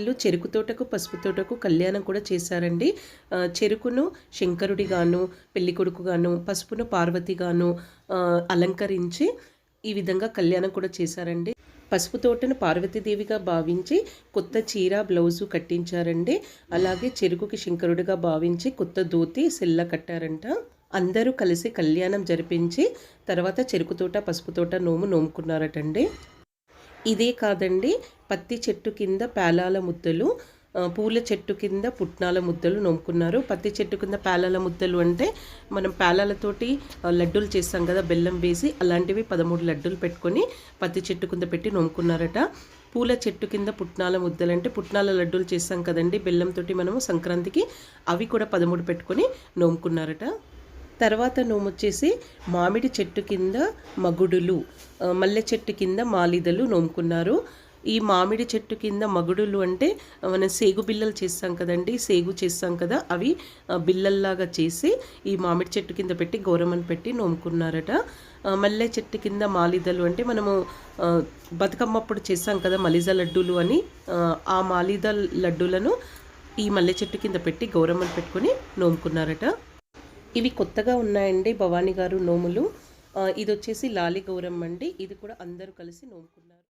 వీళ్ళు చెరుకు తోటకు పసుపు తోటకు కళ్యాణం కూడా చేశారండి. చెరుకును శంకరుడిగాను పెళ్ళి కొడుకుగాను పసుపును పార్వతిగాను అలంకరించి ఈ విధంగా కళ్యాణం కూడా చేశారండి. పసుపు తోటను పార్వతీదేవిగా భావించి కొత్త చీర బ్లౌజు కట్టించారండి. అలాగే చెరుకుకి శంకరుడిగా భావించి కొత్త దోతి సెల్ల కట్టారంట. అందరూ కలిసి కళ్యాణం జరిపించి తర్వాత చెరుకు తోట పసుపు తోట నోము నోముకున్నారటండి. ఇదే కాదండి పత్తి చెట్టు కింద పేలాల ముద్దలు పూల చెట్టు కింద పుట్నాల ముద్దలు నోముకున్నారు పత్తి చెట్టు కింద పేలాల ముద్దలు అంటే మనం పేలాలతోటి లడ్డూలు చేస్తాం కదా బెల్లం వేసి అలాంటివి పదమూడు లడ్డూలు పెట్టుకొని పత్తి చెట్టు కింద పెట్టి నోముకున్నారట పూల చెట్టు కింద పుట్నాల ముద్దలు అంటే పుట్నాల లడ్డూలు చేస్తాం కదండి బెల్లంతో మనము సంక్రాంతికి అవి కూడా పదమూడు పెట్టుకొని నోముకున్నారట తర్వాత నోము వచ్చేసి మామిడి చెట్టు కింద మగుడులు మల్లె చెట్టు కింద మాలిదలు నోముకున్నారు. ఈ మామిడి చెట్టు కింద మగుడులు అంటే మనం సేగు బిల్లలు చేస్తాం కదండి సేగు చేస్తాం కదా అవి బిల్లల్లాగా చేసి ఈ మామిడి చెట్టు కింద పెట్టి గౌరమ్మను పెట్టి నోముకున్నారట. మల్లె చెట్టు కింద మాలిదలు అంటే మనము బతుకమ్మప్పుడు బతుకమ్మ అప్పుడు చేస్తాం కదా మలిజ లడ్డూలు అని ఆ, మాలిద లడ్డూలను ఈ మల్లె చెట్టు కింద పెట్టి గౌరమ్మని పెట్టుకొని నోముకున్నారట. ఇవి కొత్తగా ఉన్నాయండి భవానీ గారు నోములు. ఆ, ఇది వచ్చేసి లాలి గౌరమ్మ అండి ఇది కూడా అందరూ కలిసి నోముకున్నారు.